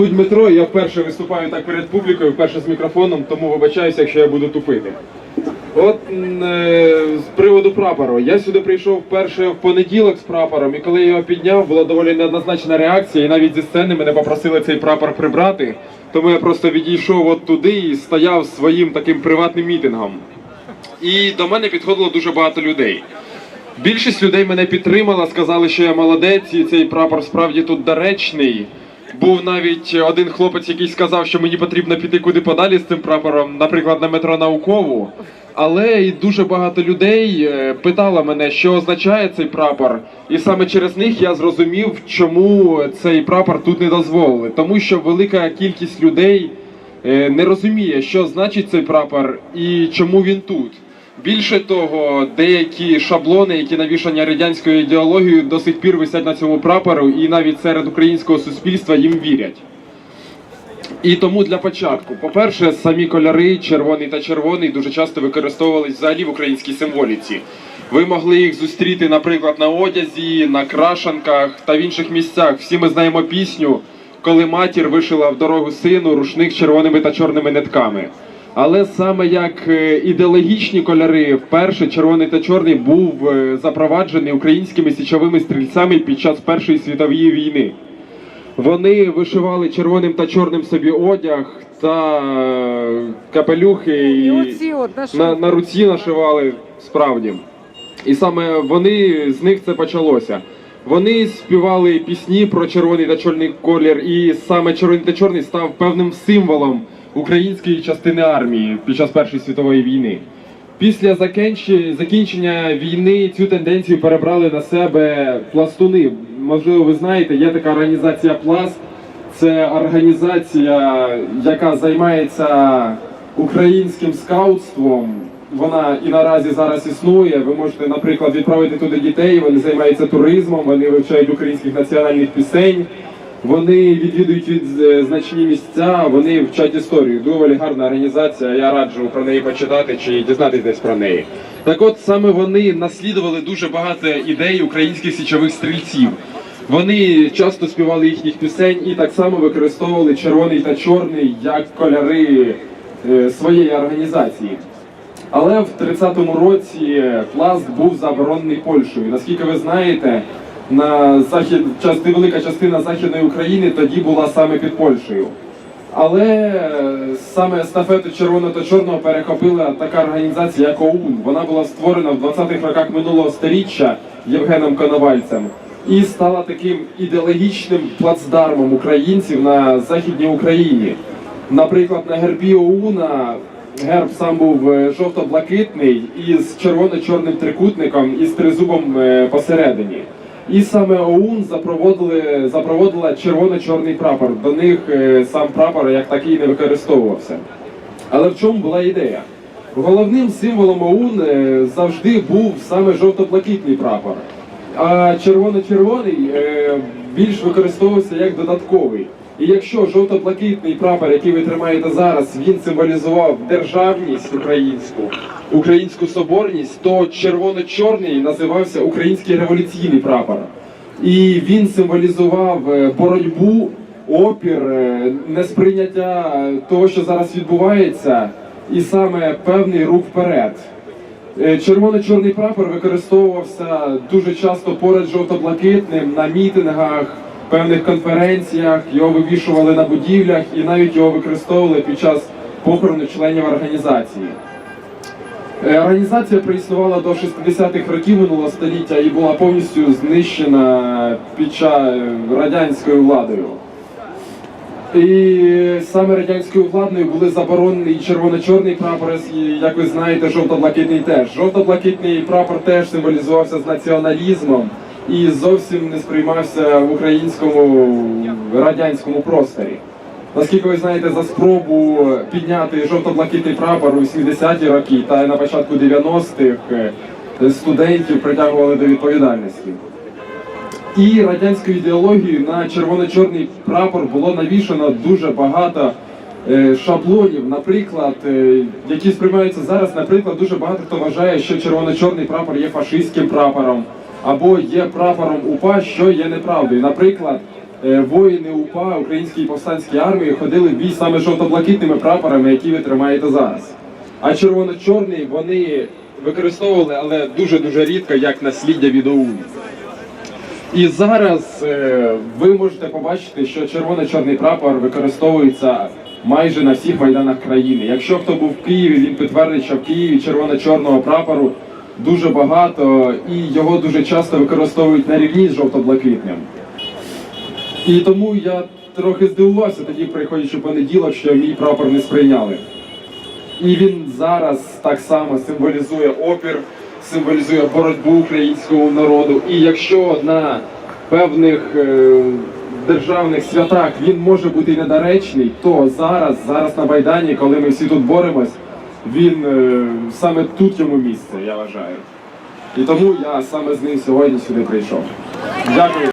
Тут Дмитро, я вперше виступаю так перед публікою, вперше з мікрофоном, тому вибачаюся, якщо я буду тупити. От е, з приводу прапору. Я сюди прийшов вперше в понеділок з прапором, і коли я його підняв, була доволі неоднозначна реакція, і навіть зі сцени мене попросили цей прапор прибрати. Тому я просто відійшов от туди і стояв своїм таким приватним мітингом. І до мене підходило дуже багато людей. Більшість людей мене підтримала, сказали, що я молодець, і цей прапор справді тут доречний. Був навіть один хлопець, який сказав, що мені потрібно піти куди подалі з цим прапором, наприклад, на метро наукову. Але і дуже багато людей е, питало мене, що означає цей прапор, і саме через них я зрозумів, чому цей прапор тут не дозволили. Тому що велика кількість людей е, не розуміє, що значить цей прапор і чому він тут. Більше того, деякі шаблони, які навішані радянською ідеологією, до сих пір висять на цьому прапору, і навіть серед українського суспільства їм вірять. І тому для початку, по-перше, самі кольори, червоний та червоний, дуже часто використовувались взагалі в українській символіці. Ви могли їх зустріти, наприклад, на одязі, на крашанках та в інших місцях. Всі ми знаємо пісню, коли матір вишила в дорогу сину рушник червоними та чорними нитками. Але саме як е, ідеологічні кольори, вперше червоний та чорний був е, запроваджений українськими січовими стрільцями під час Першої світової війни. Вони вишивали червоним та чорним собі одяг та е, капелюхи І і оці от на, на руці нашивали справді. І саме вони з них це почалося. Вони співали пісні про червоний та чорний колір, і саме червоний та чорний став певним символом української частини армії під час Першої світової війни. Після закінчення, війни цю тенденцію перебрали на себе пластуни. Можливо, ви знаєте, є така організація Пласт. Це організація, яка займається українським скаутством. Вона і наразі зараз існує. Ви можете, наприклад, відправити туди дітей. Вони займаються туризмом, вони вивчають українських національних пісень. Вони відвідують від е, значні місця, вони вчать історію. Доволі гарна організація. Я раджу про неї почитати чи дізнатись десь про неї. Так от саме вони наслідували дуже багато ідей українських січових стрільців. Вони часто співали їхніх пісень і так само використовували червоний та чорний як кольори е, своєї організації. Але в 30-му році пласт був заборонений Польщею. Наскільки ви знаєте, на захід части велика частина західної України тоді була саме під Польщею. Але е, саме естафету червоного та чорного перехопила така організація, як ОУН. Вона була створена в 20-х роках минулого століття Євгеном Коновальцем і стала таким ідеологічним плацдармом українців на західній Україні. Наприклад, на гербі ОУНа герб сам був е, жовто-блакитний із червоно-чорним трикутником і з тризубом е, посередині. І саме ОУН запроводила червоно-чорний прапор. До них е, сам прапор як такий не використовувався. Але в чому була ідея? Головним символом ОУН е, завжди був саме жовто-блакитний прапор. А червоно-червоний е, більш використовувався як додатковий. І якщо жовто-блакитний прапор, який ви тримаєте зараз, він символізував державність українську, українську соборність, то червоно-чорний називався український революційний прапор. І він символізував е, боротьбу, опір, е, несприйняття того, що зараз відбувається, і саме певний рух вперед. Е, Червоно-чорний прапор використовувався дуже часто поряд жовто-блакитним на мітингах, певних конференціях. Його вивішували на будівлях і навіть його використовували під час похорону членів організації. Е, Організація проіснувала до 60-х років минулого століття і була повністю знищена під час радянською владою. І саме радянською владою були заборонені червоно-чорний прапор, як ви знаєте, жовто-блакитний теж. Жовто-блакитний прапор теж символізувався з націоналізмом і зовсім не сприймався в українському радянському просторі. Наскільки ви знаєте, за спробу підняти жовто-блакитний прапор у 80-ті роки та на початку 90-х е, студентів притягували до відповідальності. І радянською ідеологією на червоно-чорний прапор було навішано дуже багато е, шаблонів, наприклад, е, які сприймаються зараз. Наприклад, дуже багато хто вважає, що червоно-чорний прапор є фашистським прапором або є прапором УПА, що є неправдою. Наприклад, е, воїни УПА Української повстанської армії ходили в бій саме жовто-блакитними прапорами, які ви тримаєте зараз. А червоно-чорний вони використовували, але дуже-дуже рідко, як насліддя від ОУН. І зараз е, ви можете побачити, що червоно-чорний прапор використовується майже на всіх майданах країни. Якщо хто був в Києві, він підтвердить, що в Києві червоно-чорного прапору дуже багато, і його дуже часто використовують на рівні з жовто-блакитним. І тому я трохи здивувався тоді, приходячи в понеділок, що мій прапор не сприйняли. І він зараз так само символізує опір, символізує боротьбу українського народу. І якщо на певних е, державних святах він може бути недоречний, то зараз, зараз на Майдані, коли ми всі тут боремось, він е, саме тут йому місце, я вважаю. І тому я саме з ним сьогодні сюди прийшов. Дякую.